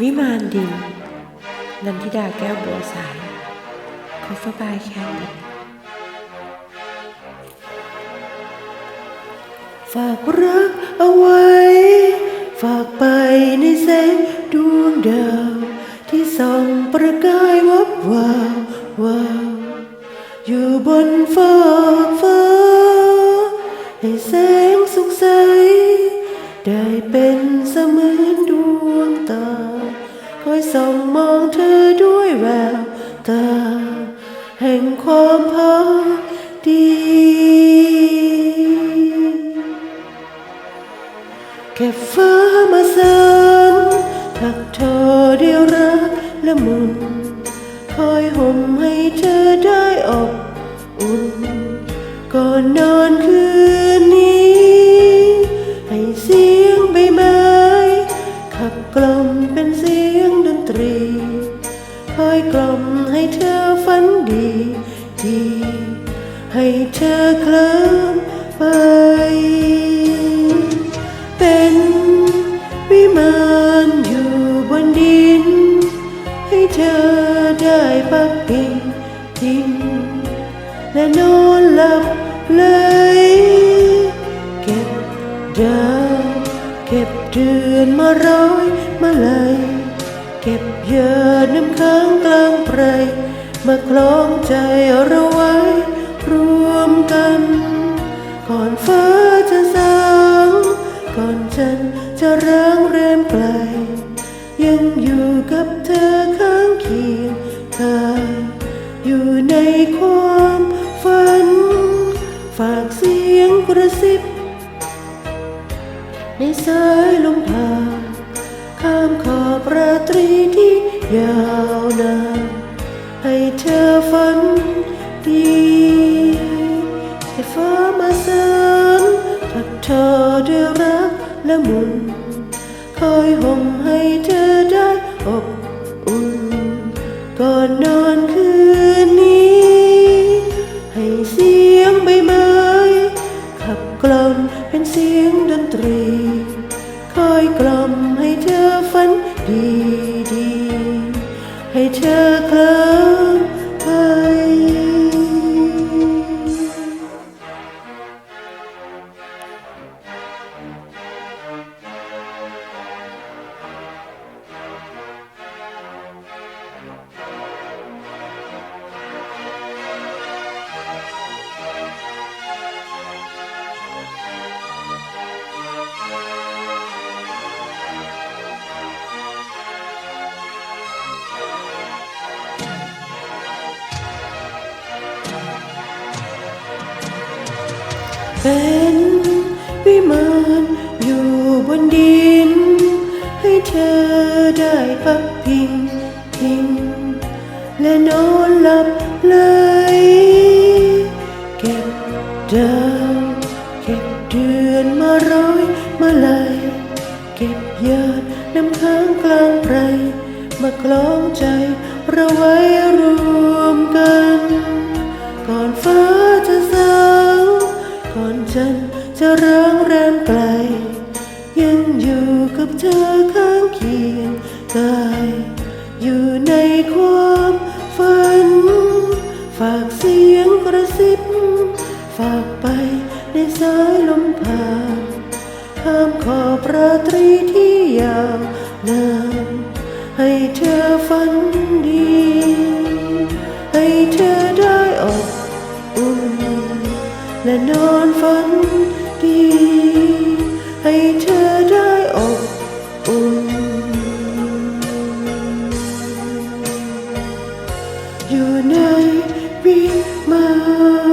วิมานดิน นันทิดาแก้วบัวสาย คอฟบายแคนฝากรักเอาไว้ ฝากไปในแสงดวงดาว ที่ส่องประกายวับวาววาวอยู่บนฟ้ากฟ้า ให้แสงสุขใส ได้เป็นเสมอ ส่องมองเธอด้วยแววตาแห่งความพักดี แค่ฟ้ามาสานถักทอเดียวรักละมุนคอยห่มให้เธอได้อบอุ่นก่อนนอนคืน ให้เธอเคลิ้มไป เป็นวิมานอยู่บนดิน ให้เธอได้พักพิงพิงและนอนหลับเลยเก็บดาวเก็บเดือนมาร้อยมาเลยเก็บเยอน้ำค้างกลางไพรมาคล้องใจเราไว้ จะร้างแรมไกล ยังอยู่กับเธอข้างเคียงกายอยู่ในความฝัน ฝากเสียงกระซิบ ในสายลมผ่านข้ามขอบราตรีที่ยาวนานให้เธอฝันดีให้ฟ้ามาเสานถักทอด้วยรักและมุนค อยห่มให้เธอได้อบอุ่น ก่อนนอนคืนนี้ ให้เสียงใบไม้ขับกล่อมเป็นเสียงดนตรี คอยกล่อมให้เธอฝันดีดีๆให้เธอเคลิ้ เป็นวิมานอยู่บนดิน ให้เธอได้พักพิงพิง และนอนหลับเลยเก็บดาวเก็บเดือนมาร้อยมาลายเก็บยาดน้ำค้างกลางไพรมาคล้องใจเราไว้รู้ อยู่กับเธอข้างเคียงกายอยู่ในความฝัน ฝากเสียงกระซิบ ฝากไปในสายลมผ่านข้ามขอบราตรีที่ยาวนานให้เธอฝันดี ให้เธอได้อบอุ่นและนอนฝันดี ให้เธอ อยู่ในวิมาน